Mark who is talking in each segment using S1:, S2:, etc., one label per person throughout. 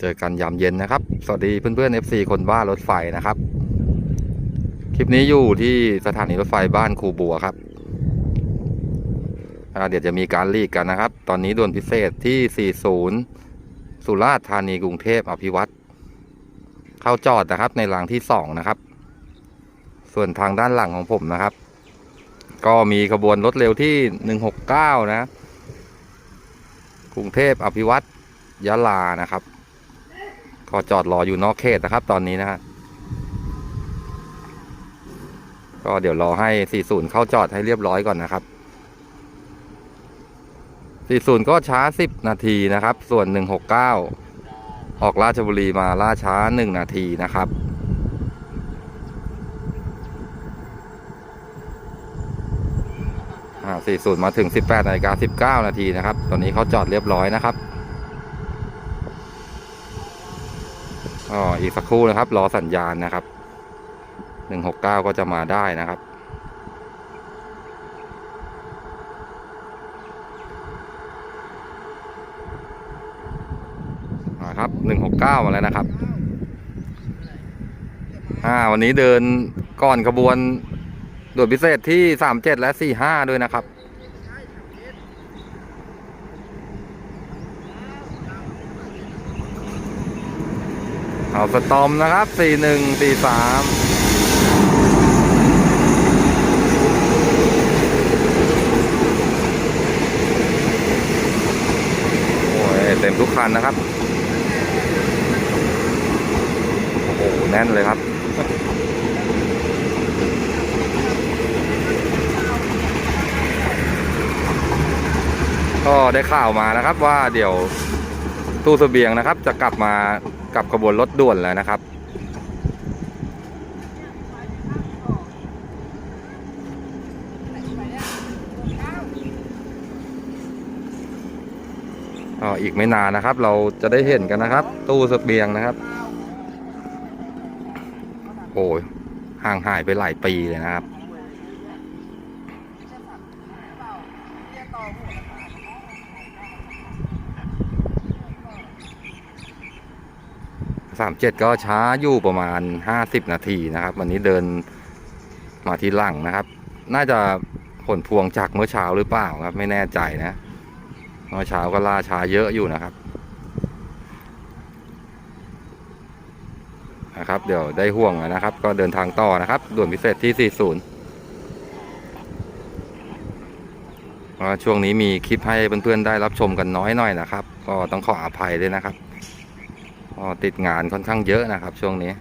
S1: เจอกันยามเย็นนะครับ สวัสดีเพื่อนๆ FC คนบ้ารถไฟนะครับ คลิปนี้อยู่ที่สถานีรถไฟบ้านครูบัวครับเดี๋ยวจะมีการลีกกันนะครับ ตอนนี้ด่วนพิเศษที่ 40 สุราษฎร์ธานีกรุงเทพอภิวัตรเข้าจอดนะครับในรางที่ 2 นะครับ ส่วนทางด้านหลังของผมนะครับ ก็มีขบวนรถเร็วที่ 169 นะ กรุงเทพอภิวัตรยะลานะครับ ก็จอดรออยู่นอกเขตนะครับ ตอนนี้นะฮะก็เดี๋ยวรอให้ 40 เข้าจอดให้เรียบร้อยก่อนนะครับ 40 ก็ช้า 10 นาทีนะครับ ส่วน 169 ออกราชบุรีมาล่าช้า 1 นาทีนะครับอ่า40 มาถึง 18นาฬิกา19 นาทีนะครับ ตอนนี้เขาจอดเรียบร้อยนะครับ อ๋ออีกสักครู่นะครับ รอสัญญาณนะครับหนึ่งหกเก้าก็จะมาได้นะครับมาครับหนึ่งหกเก้ามาแล้วนะครับอ่าวันนี้เดินก่อนขบวนด่วนพิเศษที่สามเจ็ดและสี่ห้าด้วยนะครับ เอาสตอมนะครับสี่หนึ่งสี่สามโอ้ยเต็มทุกคันนะครับ โอ้โห แน่นเลยครับ ก็ได้ข่าวมานะครับว่าเดี๋ยวตู้เสบียงนะครับ จะกลับมา กับขบวนรถด่วนแล้วนะครับ อีกไม่นานนะครับ เราจะได้เห็นกันนะครับ ตู้เสบียงนะครับ โอ้ยห่างหายไปหลายปีเลยนะครับ สามเจ็ดก็ช้าอยู่ประมาณห้าสิบนาทีนะครับ วันนี้เดินมาทีหลังนะครับ น่าจะผลพวงจากเมื่อเช้าหรือเปล่าครับ ไม่แน่ใจนะ เมื่อเช้าก็ล่าช้าเยอะอยู่นะครับนะครับ เดี๋ยวได้ห่วงนะครับ ก็เดินทางต่อนะครับด่วนพิเศษที่ 40ช่วงนี้มีคลิปให้เพื่อนๆได้รับชมกันน้อยหน่อยนะครับ ก็ต้องขออภัยด้วยนะครับ ก็ติดงานค่อนข้างเยอะนะครับ ช่วงนี้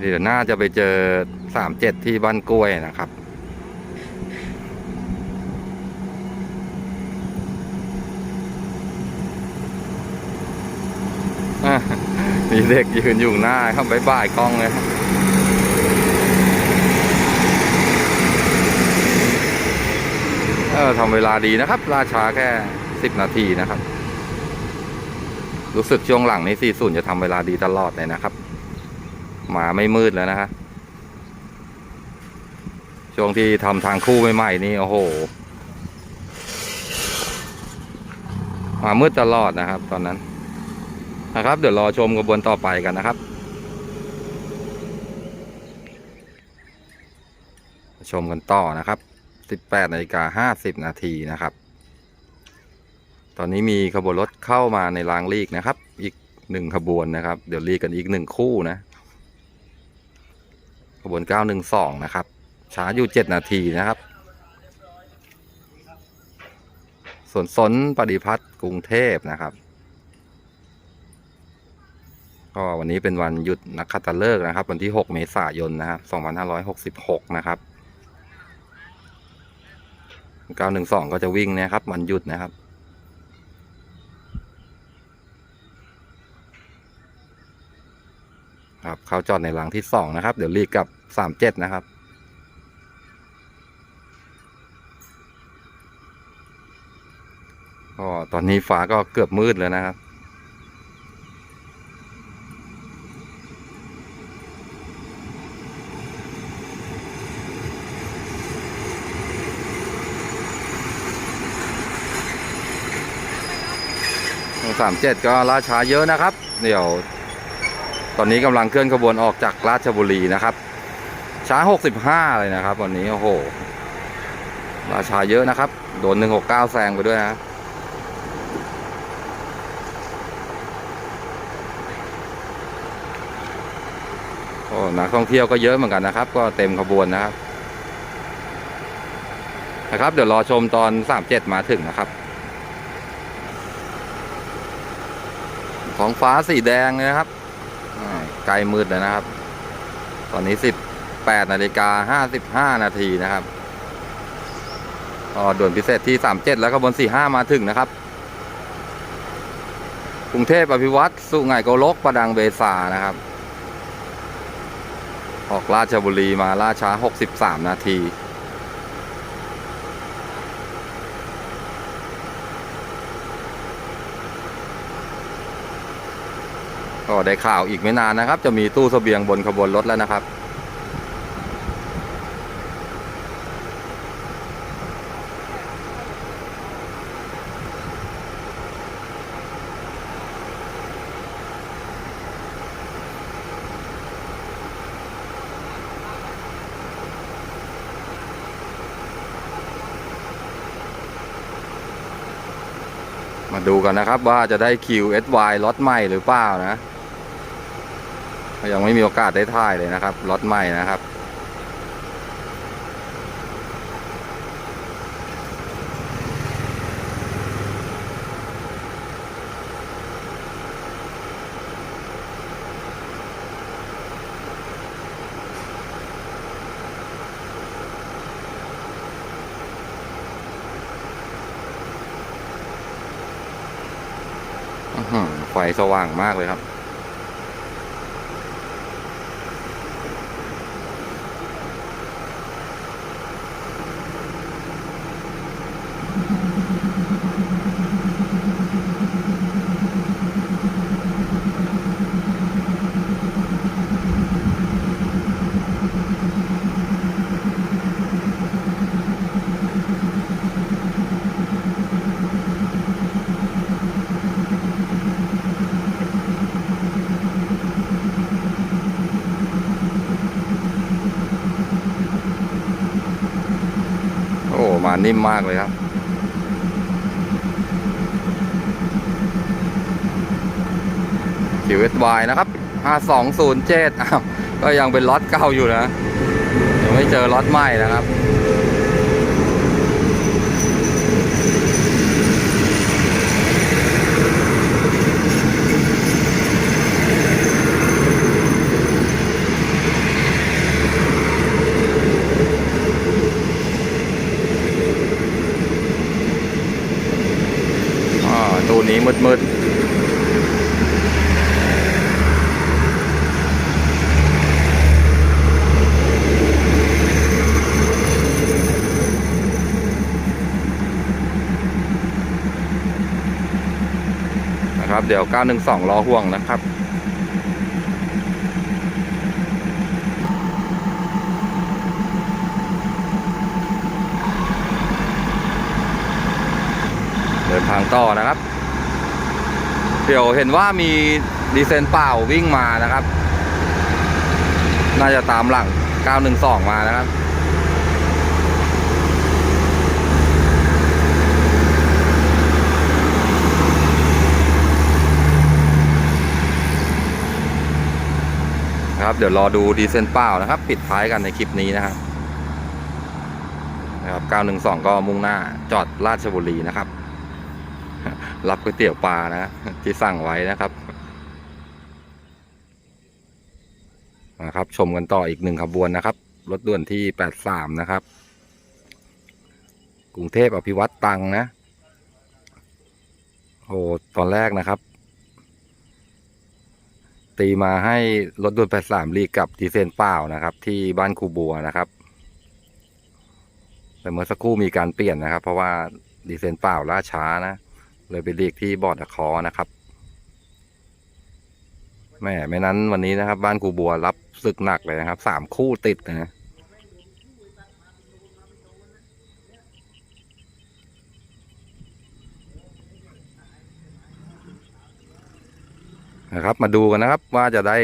S1: เดี๋ยวน่าจะไปเจอสามเจ็ดที่บ้านกล้วยนะครับอะ มีเด็กยืนอยู่หน้าครับบายบายกล้องเลยเออทำเวลาดีนะครับ ราช้าแค่สิบนาทีนะครับ รู้สึกช่วงหลังนี้สี่ศูนย์จะทำเวลาดีตลอดเลยนะครับ มาไม่มืดแล้วนะฮะช่วงที่ทำทางคู่ใหม่ๆนี่โอ้โห มามืดตลอดนะครับ ตอนนั้น นะครับ เดี๋ยวรอชมกระบวนต่อไปกันนะครับ ชมกันต่อนะครับ 18นาฬิกา50 นาทีนะครับ ตอนนี้มีขบวนรถเข้ามาในรางลีกนะครับ อีกหนึ่งขบวนนะครับ เดี๋ยวลีกันอีกหนึ่งคู่นะ ขบวน 912 นะครับ ช้าอยู่ 7 นาทีนะครับส่วนสนปฏิพัฒน์กรุงเทพนะครับ ก็วันนี้เป็นวันหยุดนักขัตฤกษ์นะครับ วันที่ 6 เมษายนนะครับ 2566 นะครับ 912 ก็จะวิ่งนะครับ วันหยุดนะครับครับเขาจอดในหลังที่2นะครับ เดี๋ยวรีกกับ37นะครับ ก็ตอนนี้ฟ้าก็เกือบมืดแล้วนะครับ สามเจ็ดก็ล่าช้าเยอะนะครับ เดี๋ยว ตอนนี้กำลังเคลื่อนขบวนออกจากราชบุรีนะครับ ช้าหกสิบห้าเลยนะครับ วันนี้โอ้โหราช้าเยอะนะครับ โดนหนึ่งหกเก้าแซงไปด้วยนะโอ้นักท่องเที่ยวก็เยอะเหมือนกันนะครับ ก็เต็มขบวนนะครับ นะครับ เดี๋ยวรอชมตอนสามเจ็ดมาถึงนะครับ องฟ้าสีแดงเลยนะครับไกลมืดเลยนะครับ ตอนนี้สิบแปดนาฬิกาห้าสิบห้านาทีนะครับก็ด่วนพิเศษที่สามเจ็ดแล้วขบนสี่ห้ามาถึงนะครับ กรุงเทพอภิวัตรสุไหงโกลกประดังเบซานะครับ ออกราชบุรีมาล่าช้าหกสิบสามนาที ก็ได้ข่าวอีกไม่นานนะครับ จะมีตู้เสบียงบนขบวนรถแล้วนะครับ มาดูกันนะครับว่าจะได้ QSY ล็อตใหม่หรือเปล่านะ ยังไม่มีโอกาสได้ถ่ายเลยนะครับล็อตใหม่นะครับไฟสว่างมากเลยครับ นิ่มมากเลยครับ QSY นะครับ 5207อ้าว ก็ยังเป็นล็อตเก่าอยู่นะ ยังไม่เจอล็อตใหม่นะครับ อ่าตู้ นี้มืดๆนะครับ เดี๋ยว 912รอห่วงนะครับเดินทางต่อนะครับ เดี๋ยวเห็นว่ามีดีเซนเปล่าวิ่งมานะครับ น่าจะตามหลัง 912 มานะครับครับเดี๋ยวรอดูดีเซนเปล่านะครับ ปิดท้ายกันในคลิปนี้นะครับนะครับ 912 ก็มุ่งหน้าจอดราชบุรีนะครับ รับก๋วยเตี๋ยวปลานะที่สั่งไว้นะครับนะครับ ชมกันต่ออีกหนึ่งขบวนนะครับ รถด่วนที่83นะครับ กรุงเทพอภิวัตตังนะโอ้ตอนแรกนะครับ ตีมาให้รถด่วน83รีกับดีเซนเปล่านะครับ ที่บ้านคูบัวนะครับแต่เมื่อสักครู่มีการเปลี่ยนนะครับ เพราะว่าดีเซนเปล่าล่าช้านะ เลยไปเรียกที่บอดอะคอนะครับแม่ไม่นั้นวันนี้นะครับ บ้านครูบัวรับศึกหนักเลยนะครับสามคู่ติดนะนะครับ มาดูกันนะครับ ว่าจะได้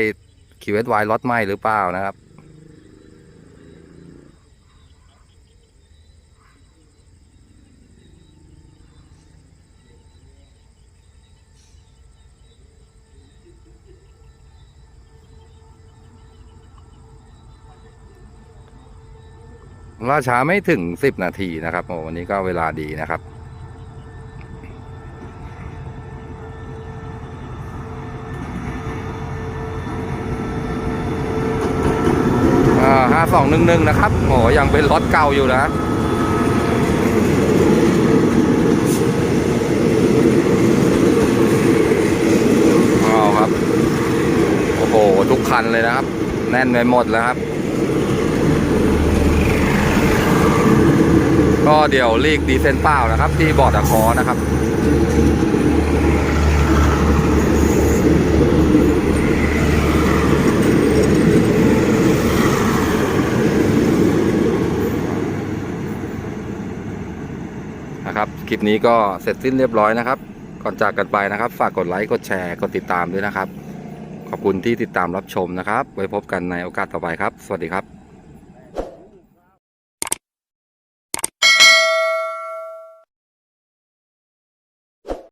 S1: คิวเอสไวล็อตใหม่หรือเปล่านะครับ ล่าช้าไม่ถึงสิบนาทีนะครับโอ้วันนี้ก็เวลาดีนะครับห้าสองหนึ่งหนึ่งนะครับโอ้ยังเป็นรถเก่าอยู่นะเอาครับ โอ้โห ทุกคันเลยนะครับ แน่นไปหมดแล้วครับ ก็เดี๋ยวเลีกดีเซนเปล่านะครับ ที่บอร์ดอะคอนะครับนะครับคลิปนี้ก็เสร็จสิ้นเรียบร้อยนะครับ ก่อนจากกันไปนะครับ ฝากกดไลค์กดแชร์กดติดตามด้วยนะครับ ขอบคุณที่ติดตามรับชมนะครับ ไว้พบกันในโอกาสต่อไปครับ สวัสดีครับ